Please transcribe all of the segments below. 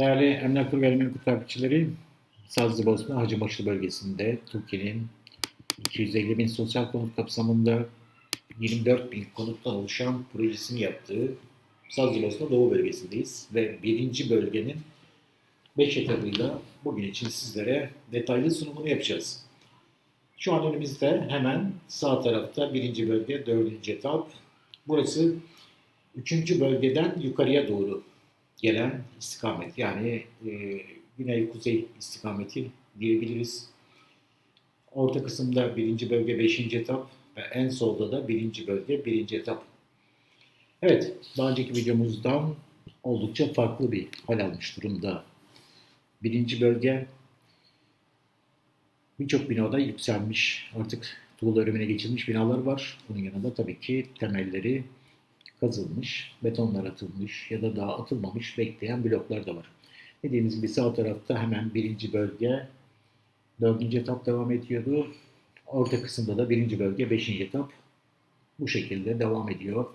Değerli Emlak Tur Gayrimenkul takipçileri, Sazlıbosna Hacıbaşı bölgesinde Türkiye'nin 250 bin sosyal konut kapsamında 24 bin konuttan oluşan projesini yaptığı Sazlıbosna Doğu bölgesindeyiz ve birinci bölgenin 5 etabıyla bugün için sizlere detaylı sunumunu yapacağız. Şu an önümüzde hemen sağ tarafta birinci bölge, dördüncü etap. Burası üçüncü bölgeden yukarıya doğru gelen istikamet. Yani e, güney-kuzey istikameti diyebiliriz. Orta kısımda birinci bölge, beşinci etap ve en solda da birinci bölge, birinci etap. Evet, daha önceki videomuzdan oldukça farklı bir hal almış durumda. Birinci bölge birçok binada yükselmiş. Artık tuğla örümüne geçilmiş binalar var. Bunun yanında tabii ki temelleri kazılmış, betonlar atılmış ya da daha atılmamış bekleyen bloklar da var. Dediğimiz gibi sağ tarafta hemen birinci bölge, dördüncü etap devam ediyordu. Orta kısımda da birinci bölge, beşinci etap bu şekilde devam ediyor.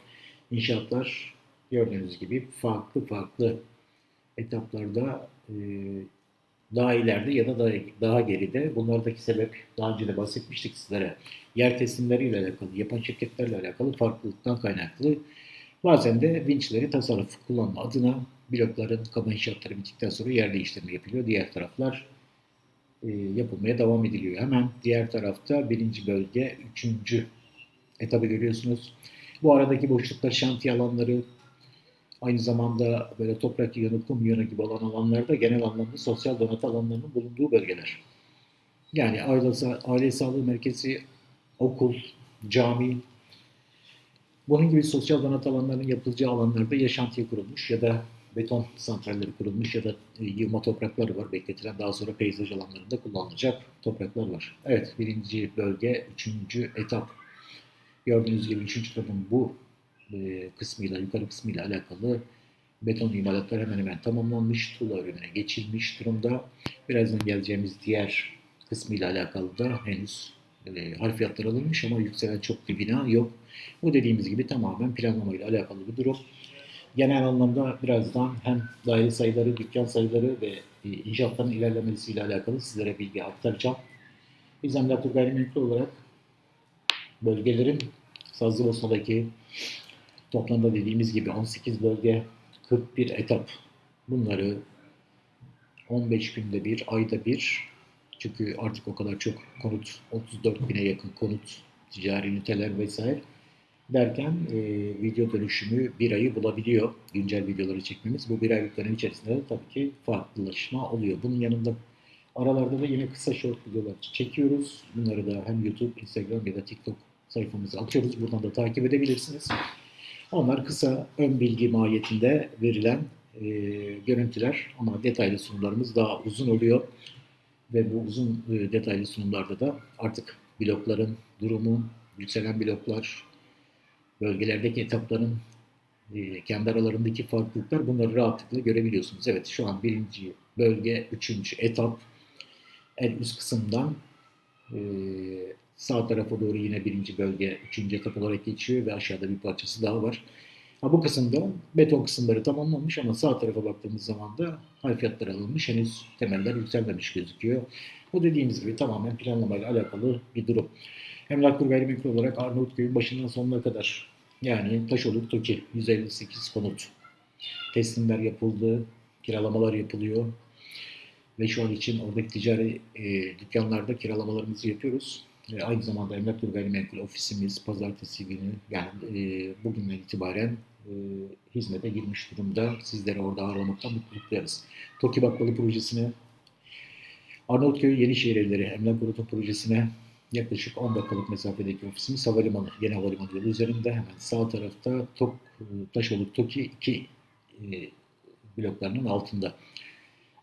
İnşaatlar gördüğünüz gibi farklı farklı etaplarda e, daha ileride ya da daha, daha geride. Bunlardaki sebep daha önce de bahsetmiştik sizlere. Yer teslimleriyle alakalı, yapan şirketlerle alakalı farklılıktan kaynaklı. Bazen de vinçleri tasarruf kullanma adına blokların kaba inşaatları bittikten sonra yer değiştirme yapılıyor. Diğer taraflar e, yapılmaya devam ediliyor. Hemen diğer tarafta birinci bölge, üçüncü etabı görüyorsunuz. Bu aradaki boşluklar şantiye alanları, aynı zamanda böyle toprak yığını, kum yığını gibi olan alanlarda genel anlamda sosyal donatı alanlarının bulunduğu bölgeler. Yani aile, aile sağlığı merkezi, okul, cami, bunun gibi sosyal donat alanlarının yapılacağı alanlarda yaşantıya kurulmuş ya da beton santralleri kurulmuş ya da e, yığma topraklar var. Bekletilen daha sonra peyzaj alanlarında kullanılacak topraklar var. Evet birinci bölge, üçüncü etap. Gördüğünüz gibi üçüncü etapın bu e, kısmıyla, yukarı kısmıyla alakalı beton imalatlar hemen hemen tamamlanmış. Tuğla ürününe geçilmiş durumda. Birazdan geleceğimiz diğer kısmıyla alakalı da henüz e, harfiyatlar alınmış ama yükselen çok bir bina yok. Bu dediğimiz gibi tamamen planlamayla alakalı bir durum. Genel anlamda birazdan hem daire sayıları, dükkan sayıları ve e, inşaatların ilerlemesiyle alakalı sizlere bilgi aktaracağım. Biz Emlak Gayrimenkul olarak bölgelerin Sazlıbosna'daki toplamda dediğimiz gibi 18 bölge, 41 etap bunları 15 günde bir, ayda bir çünkü artık o kadar çok konut, 34 bine yakın konut, ticari üniteler vesaire derken e, video dönüşümü bir ayı bulabiliyor güncel videoları çekmemiz. Bu bir aylık dönem içerisinde de tabii ki farklılaşma oluyor. Bunun yanında aralarda da yine kısa short videolar çekiyoruz. Bunları da hem YouTube, Instagram ya da TikTok sayfamıza atıyoruz. Buradan da takip edebilirsiniz. Onlar kısa ön bilgi mahiyetinde verilen e, görüntüler ama detaylı sunumlarımız daha uzun oluyor. Ve bu uzun e, detaylı sunumlarda da artık blokların durumu, yükselen bloklar, bölgelerdeki etapların e, kendi aralarındaki farklılıklar bunları rahatlıkla görebiliyorsunuz. Evet şu an birinci bölge, üçüncü etap en üst kısımdan e, sağ tarafa doğru yine birinci bölge, üçüncü etap olarak geçiyor ve aşağıda bir parçası daha var. Ha, bu kısımda beton kısımları tamamlanmış ama sağ tarafa baktığımız zaman da harfiyatlar alınmış. Henüz temeller yükselmemiş gözüküyor. Bu dediğimiz gibi tamamen planlamayla alakalı bir durum. Emlaktur Gayrimenkul olarak Arnavutköy'ün başından sonuna kadar yani Taşoluk Toki 158 konut teslimler yapıldı, kiralamalar yapılıyor ve şu an için oradaki ticari e, dükkanlarda kiralamalarımızı yapıyoruz. E, aynı zamanda Emlaktur Gayrimenkul ofisimiz pazartesi günü yani e, bugünden itibaren e, hizmete girmiş durumda. Sizleri orada ağırlamaktan mutluluk duyarız. Toki Baklalı projesine Arnavutköy Yenişehir Evleri Emlak projesine yaklaşık 10 dakikalık mesafedeki ofisimiz havalimanı, yeni havalimanı yolu üzerinde hemen sağ tarafta Tok, Taşoluk Toki 2 e, bloklarının altında.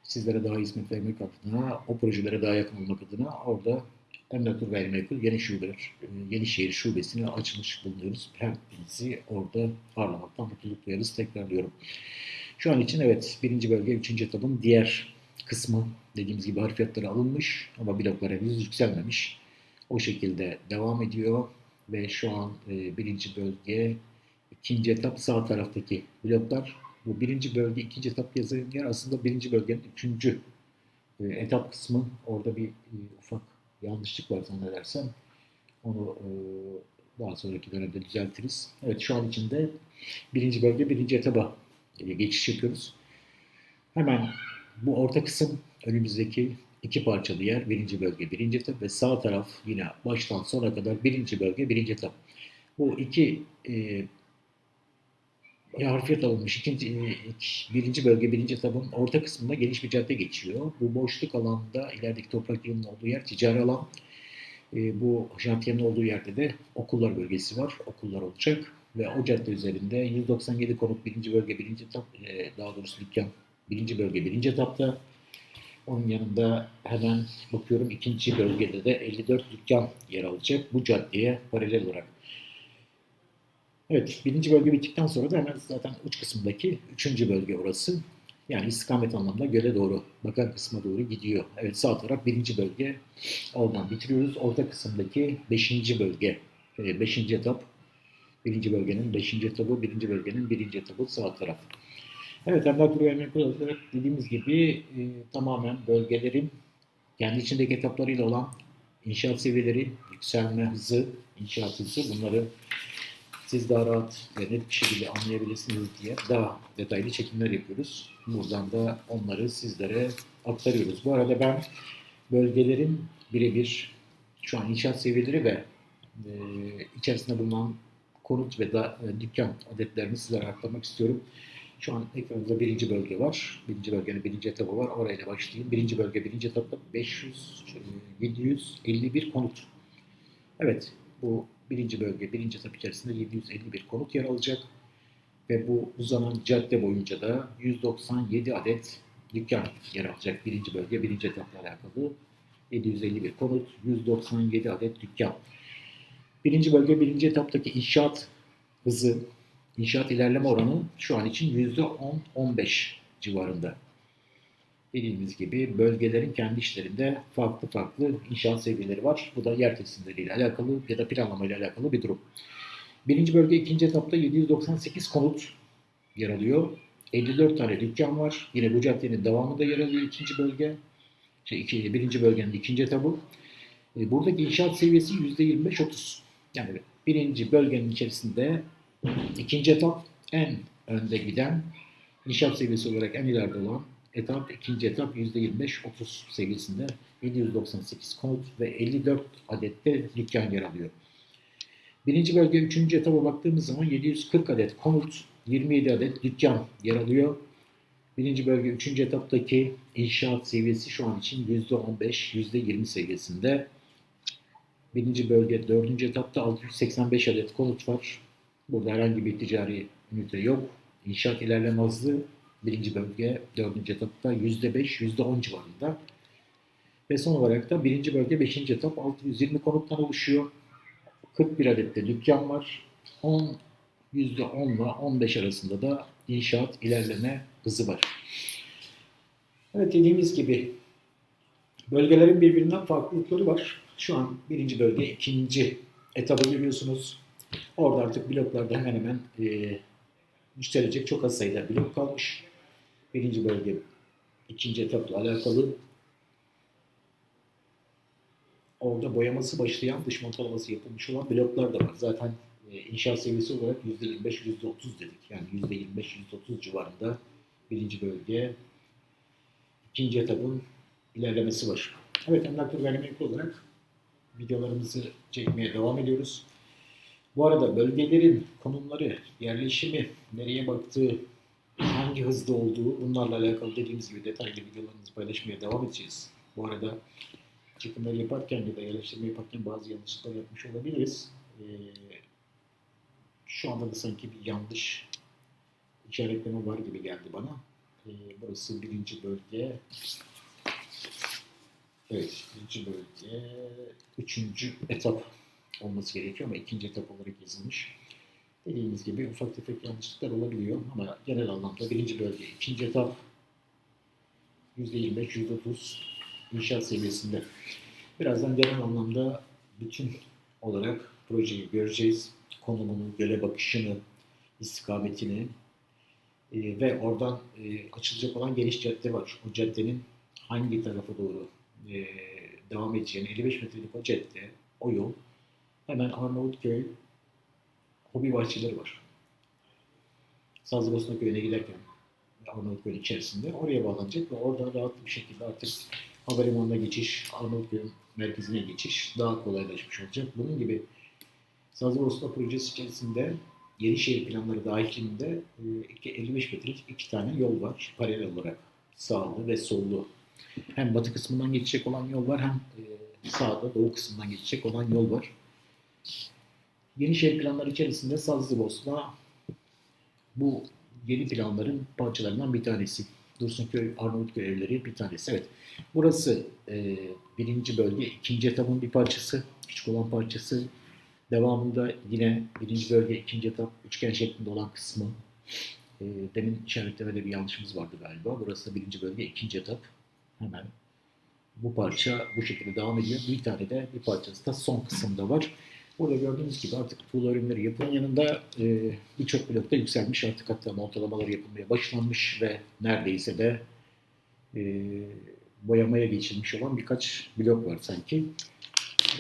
Sizlere daha hizmet vermek adına, o projelere daha yakın olmak adına orada Emlaktur Gayrimenkul Yeni Şubeler, e, Yenişehir Şubesi'ne açılmış bulunuyoruz. Hepinizi orada ağırlamaktan mutluluk duyarız. Tekrarlıyorum. Şu an için evet birinci bölge, üçüncü etapın diğer kısmı dediğimiz gibi harfiyatları alınmış ama bloklar henüz yükselmemiş. O şekilde devam ediyor ve şu an e, birinci bölge, ikinci etap sağ taraftaki bloklar Bu birinci bölge, ikinci etap yazarım yer aslında birinci bölgenin üçüncü e, etap kısmı. Orada bir e, ufak yanlışlık var zannedersem. Onu e, daha sonraki dönemde düzeltiriz. Evet şu an içinde birinci bölge, birinci etaba geçiş yapıyoruz. Hemen bu orta kısım önümüzdeki iki parçalı yer birinci bölge, birinci etap ve sağ taraf yine baştan sona kadar birinci bölge, birinci etap. Bu iki e, harfiyat alınmış ikinci, e, birinci bölge, birinci etapın orta kısmında geniş bir cadde geçiyor. Bu boşluk alanda ilerideki toprak yığının olduğu yer ticari alan. E, bu jantiyenin olduğu yerde de okullar bölgesi var. Okullar olacak. Ve o cadde üzerinde 197 konut birinci bölge, birinci etap, e, daha doğrusu dükkan birinci bölge, birinci etapta. Onun yanında hemen bakıyorum ikinci bölgede de 54 dükkan yer alacak bu caddeye paralel olarak. Evet, birinci bölge bittikten sonra da hemen zaten uç kısımdaki üçüncü bölge orası. Yani istikamet anlamda göle doğru, bakan kısma doğru gidiyor. Evet sağ taraf birinci bölge. Oradan bitiriyoruz. Orta kısımdaki beşinci bölge, e, beşinci etap. Birinci bölgenin beşinci etabı, birinci bölgenin birinci etabı sağ taraf. Evet, emlak turu olarak dediğimiz gibi e, tamamen bölgelerin kendi içindeki etaplarıyla olan inşaat seviyeleri, yükselme hızı, inşaat hızı bunları siz daha rahat ve net bir şekilde anlayabilirsiniz diye daha detaylı çekimler yapıyoruz. Buradan da onları sizlere aktarıyoruz. Bu arada ben bölgelerin birebir şu an inşaat seviyeleri ve e, içerisinde bulunan konut ve da, e, dükkan adetlerini sizlere aktarmak istiyorum. Şu an ekranımızda birinci bölge var. Birinci bölgenin birinci etabı var. Orayla başlayayım. Birinci bölge birinci etapta 500, e, 751 konut. Evet, bu birinci bölge, birinci etap içerisinde 751 konut yer alacak. Ve bu uzanan cadde boyunca da 197 adet dükkan yer alacak. Birinci bölge, birinci etapla alakalı 751 konut, 197 adet dükkan. Birinci bölge, birinci etaptaki inşaat hızı, inşaat ilerleme oranı şu an için %10-15 civarında. Dediğimiz gibi bölgelerin kendi işlerinde farklı farklı inşaat seviyeleri var. Bu da yer teslimleriyle alakalı ya da planlamayla alakalı bir durum. Birinci bölge ikinci etapta 798 konut yer alıyor. 54 tane dükkan var. Yine bu caddenin devamında yer alıyor ikinci bölge. Şey, iki, birinci bölgenin ikinci etabı. E, buradaki inşaat seviyesi %25-30. Yani birinci bölgenin içerisinde ikinci etap en önde giden inşaat seviyesi olarak en ileride olan etap, ikinci etap %25-30 seviyesinde 798 konut ve 54 adette dükkan yer alıyor. Birinci bölge üçüncü etaba baktığımız zaman 740 adet konut, 27 adet dükkan yer alıyor. Birinci bölge üçüncü etaptaki inşaat seviyesi şu an için %15, %20 seviyesinde. Birinci bölge dördüncü etapta 685 adet konut var. Burada herhangi bir ticari ünite yok. İnşaat ilerleme hızı birinci bölge dördüncü etapta %5, %10 civarında. Ve son olarak da birinci bölge beşinci etap 620 konuttan oluşuyor. 41 adet de dükkan var. 10, %10 ile 15 arasında da inşaat ilerleme hızı var. Evet dediğimiz gibi bölgelerin birbirinden farklılıkları var. Şu an birinci bölge ikinci etabı görüyorsunuz. Orada artık bloklarda hemen hemen e, müşterecek çok az sayıda blok kalmış. Birinci bölge ikinci etapla alakalı orada boyaması başlayan, dış montalaması yapılmış olan bloklar da var. Zaten e, inşaat seviyesi olarak %25, %30 dedik. Yani %25, %30 civarında birinci bölge ikinci etapın ilerlemesi var. Evet, emlak tur vermek olarak videolarımızı çekmeye devam ediyoruz. Bu arada bölgelerin konumları, yerleşimi, nereye baktığı, hangi hızda olduğu bunlarla alakalı dediğimiz gibi detaylı videolarımızı paylaşmaya devam edeceğiz. Bu arada çekimleri yaparken ya da yerleştirme yaparken bazı yanlışlıklar yapmış olabiliriz. Ee, şu anda da sanki bir yanlış işaretleme var gibi geldi bana. Ee, burası birinci bölge. Evet, birinci bölge, üçüncü etap olması gerekiyor ama ikinci etap olarak yazılmış. Dediğimiz gibi ufak tefek yanlışlıklar olabiliyor ama genel anlamda birinci bölge, ikinci etap %25, %30 inşaat seviyesinde. Birazdan genel anlamda bütün olarak projeyi göreceğiz. Konumunu, göle bakışını, istikametini, E, ve oradan e, açılacak olan geniş cadde var. O caddenin hangi tarafa doğru e, devam edeceğini 55 metrelik o cadde, o yol hemen Arnavutköy hobi bahçeleri var. Sazlıbosna köyüne giderken Arnavutköy'ün içerisinde oraya bağlanacak ve oradan rahat bir şekilde artık havalimanına geçiş, Arnavutköy'ün merkezine geçiş daha kolaylaşmış olacak. Bunun gibi Sazlıbosna projesi içerisinde Yenişehir planları dahilinde e, iki- 55 metrelik iki tane yol var paralel olarak sağlı ve sollu. Hem batı kısmından geçecek olan yol var hem e, sağda doğu kısmından geçecek olan yol var. Yenişehir planları içerisinde Sazlıbosna bu yeni planların parçalarından bir tanesi. Dursunköy, Arnavutköy evleri bir tanesi. Evet. Burası e, birinci bölge, ikinci etapın bir parçası, küçük olan parçası. Devamında yine birinci bölge, ikinci etap, üçgen şeklinde olan kısmı. E, demin işaretlemede bir yanlışımız vardı galiba. Burası birinci bölge, ikinci etap. Hemen bu parça bu şekilde devam ediyor. Bir tane de bir parçası da son kısımda var. Burada gördüğünüz gibi artık tuğla ürünleri yapılan yanında e, birçok blokta yükselmiş. Artık hatta montalamalar yapılmaya başlanmış ve neredeyse de e, boyamaya geçilmiş olan birkaç blok var sanki.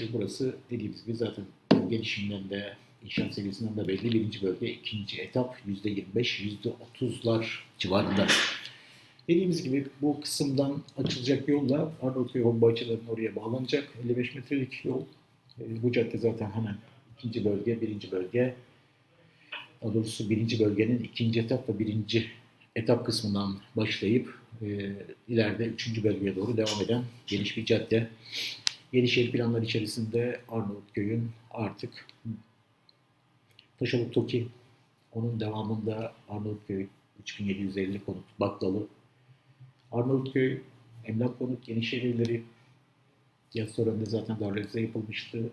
E, burası dediğimiz gibi zaten gelişiminden de inşaat seviyesinden de belli. Birinci bölge, ikinci etap %25, %30'lar civarında. Dediğimiz gibi bu kısımdan açılacak yolla Arnavutköy Bahçelerinin oraya bağlanacak. 55 metrelik yol. E, Bu cadde zaten hemen ikinci bölge, birinci bölge. Daha doğrusu birinci bölgenin ikinci etap ve birinci etap kısmından başlayıp e, ileride üçüncü bölgeye doğru devam eden geniş bir cadde. Yenişehir planları içerisinde Arnavutköy'ün artık Taşoluk Toki, onun devamında Arnavutköy 3750 konut Baklalı, Arnavutköy, Emlak Konut, Yenişehir evleri, yaz döneminde zaten realize yapılmıştı.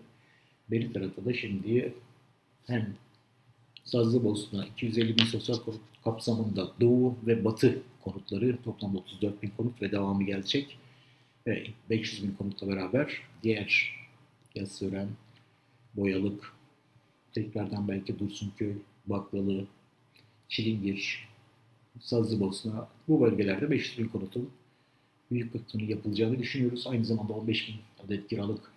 Beri tarafı da şimdi hem Sazlıbosna 250 bin sosyal konut kapsamında Doğu ve Batı konutları toplamda 34 bin konut ve devamı gelecek. Ve 500 bin konutla beraber diğer Yassıören, Boyalık, tekrardan belki Dursunköy, Baklalı, Çilingir, Sazlıbosna bu bölgelerde 500 bin konutun büyük kısmının yapılacağını düşünüyoruz. Aynı zamanda 15 bin adet kiralık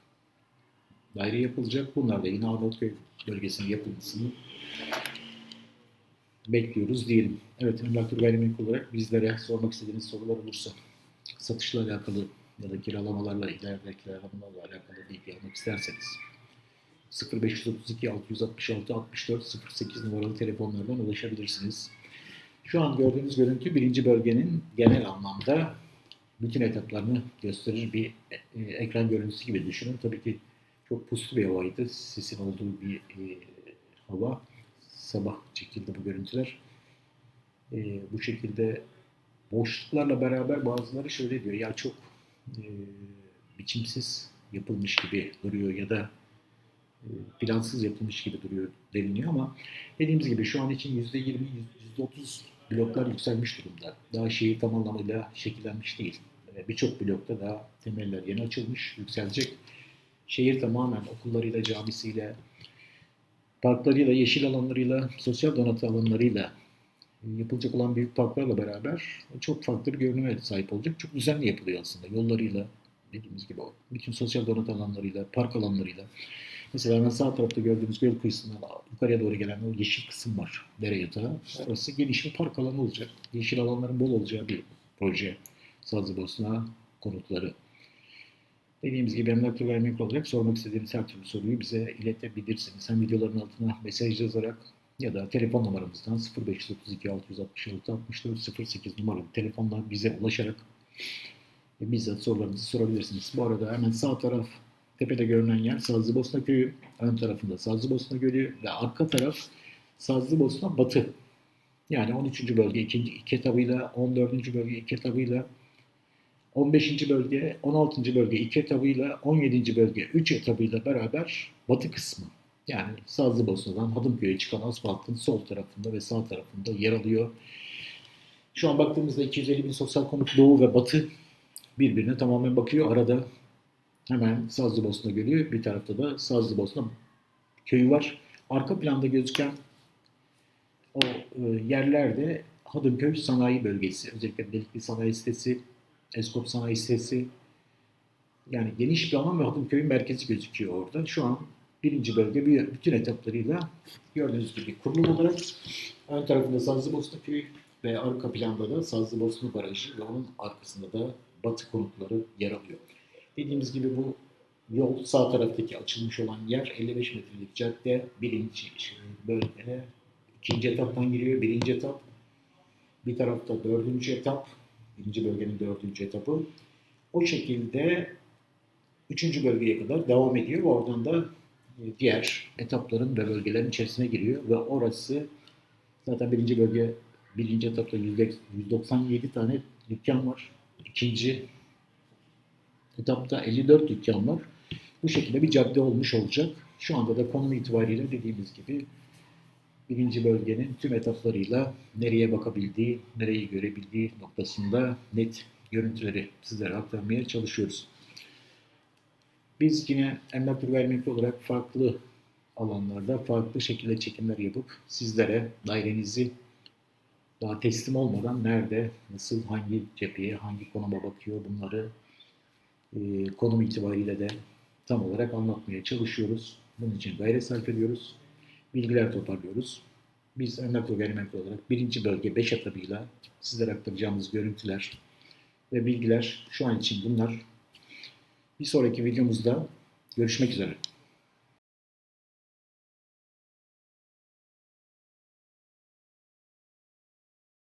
daire yapılacak. Bunlar da yine Arnavutköy bölgesinin yapılmasını bekliyoruz diyelim. Evet, Emlaktur Gayrimenkul olarak bizlere sormak istediğiniz sorular olursa satışla alakalı ya da kiralamalarla, ileride kiralamalarla alakalı bilgi almak isterseniz 0532 666 64 08 numaralı telefonlardan ulaşabilirsiniz. Şu an gördüğünüz görüntü birinci bölgenin genel anlamda bütün etaplarını gösterir bir e, ekran görüntüsü gibi düşünün. Tabii ki çok puslu bir havaydı. Sisin olduğu bir e, hava. Sabah çekildi bu görüntüler. E, bu şekilde boşluklarla beraber bazıları şöyle diyor. Ya çok e, biçimsiz yapılmış gibi duruyor ya da e, plansız yapılmış gibi duruyor deniliyor ama dediğimiz gibi şu an için %20, %30 bloklar yükselmiş durumda. Daha şehir tam anlamıyla şekillenmiş değil. Birçok blokta daha temeller yeni açılmış, yükselecek. Şehir tamamen okullarıyla, camisiyle, parklarıyla, yeşil alanlarıyla, sosyal donatı alanlarıyla yapılacak olan büyük parklarla beraber çok farklı bir görünüme sahip olacak. Çok düzenli yapılıyor aslında. Yollarıyla, dediğimiz gibi o bütün sosyal donatı alanlarıyla, park alanlarıyla. Mesela hemen sağ tarafta gördüğümüz göl kıyısından yukarıya doğru gelen o yeşil kısım var. Dere yatağı. Orası geniş bir park alanı olacak. Yeşil alanların bol olacağı bir proje. Sazlıbosna konutları. Dediğimiz gibi emlak tur vermek olarak sormak istediğiniz her türlü soruyu bize iletebilirsiniz. Hem videoların altına mesaj yazarak ya da telefon numaramızdan 0532 666 64 08 numaralı telefonla bize ulaşarak e, bizzat sorularınızı sorabilirsiniz. Bu arada hemen sağ taraf tepede görünen yer Sazlıbosna Köyü. Ön tarafında Sazlıbosna Gölü ve arka taraf Sazlıbosna Batı. Yani 13. bölge ikinci iki etabıyla, 14. bölge iki etabıyla, 15. bölge, 16. bölge iki etabıyla, 17. bölge 3 etabıyla beraber batı kısmı. Yani Sazlıbosna'dan Hadımköy'e çıkan asfaltın sol tarafında ve sağ tarafında yer alıyor. Şu an baktığımızda 250 bin sosyal konut doğu ve batı birbirine tamamen bakıyor. Arada hemen Sazlıbosna Gölü, bir tarafta da Sazlıbosna köyü var. Arka planda gözüken o e, yerlerde Hadımköy Sanayi Bölgesi, özellikle Delikli Sanayi Sitesi, Eskop Sanayi Sitesi, yani geniş bir alan ve Hadımköy'ün merkezi gözüküyor orada. Şu an birinci bölge bir- bütün etaplarıyla gördüğünüz gibi kurulu olarak ön tarafında Sazlıbosna Köyü ve arka planda da Sazlıbosna Barajı ve onun arkasında da Batı konutları yer alıyor. Dediğimiz gibi bu yol sağ taraftaki açılmış olan yer 55 metrelik cadde birinci bölge ikinci etaptan giriyor. Birinci etap bir tarafta dördüncü etap birinci bölgenin dördüncü etapı o şekilde üçüncü bölgeye kadar devam ediyor ve oradan da e, diğer etapların ve bölgelerin içerisine giriyor ve orası zaten birinci bölge birinci etapta yüzde- 197 tane dükkan var. İkinci etapta 54 dükkan var. Bu şekilde bir cadde olmuş olacak. Şu anda da konum itibariyle dediğimiz gibi birinci bölgenin tüm etaplarıyla nereye bakabildiği, nereyi görebildiği noktasında net görüntüleri sizlere aktarmaya çalışıyoruz. Biz yine Emlak Gayrimenkul olarak farklı alanlarda farklı şekilde çekimler yapıp sizlere dairenizi daha teslim olmadan nerede, nasıl, hangi cepheye, hangi konuma bakıyor bunları e, konum itibariyle de tam olarak anlatmaya çalışıyoruz. Bunun için gayret sarf ediyoruz. Bilgiler toparlıyoruz. Biz Emlak Tur Gayrimenkul olarak birinci bölge 5 etabıyla sizlere aktaracağımız görüntüler ve bilgiler şu an için bunlar. Bir sonraki videomuzda görüşmek üzere.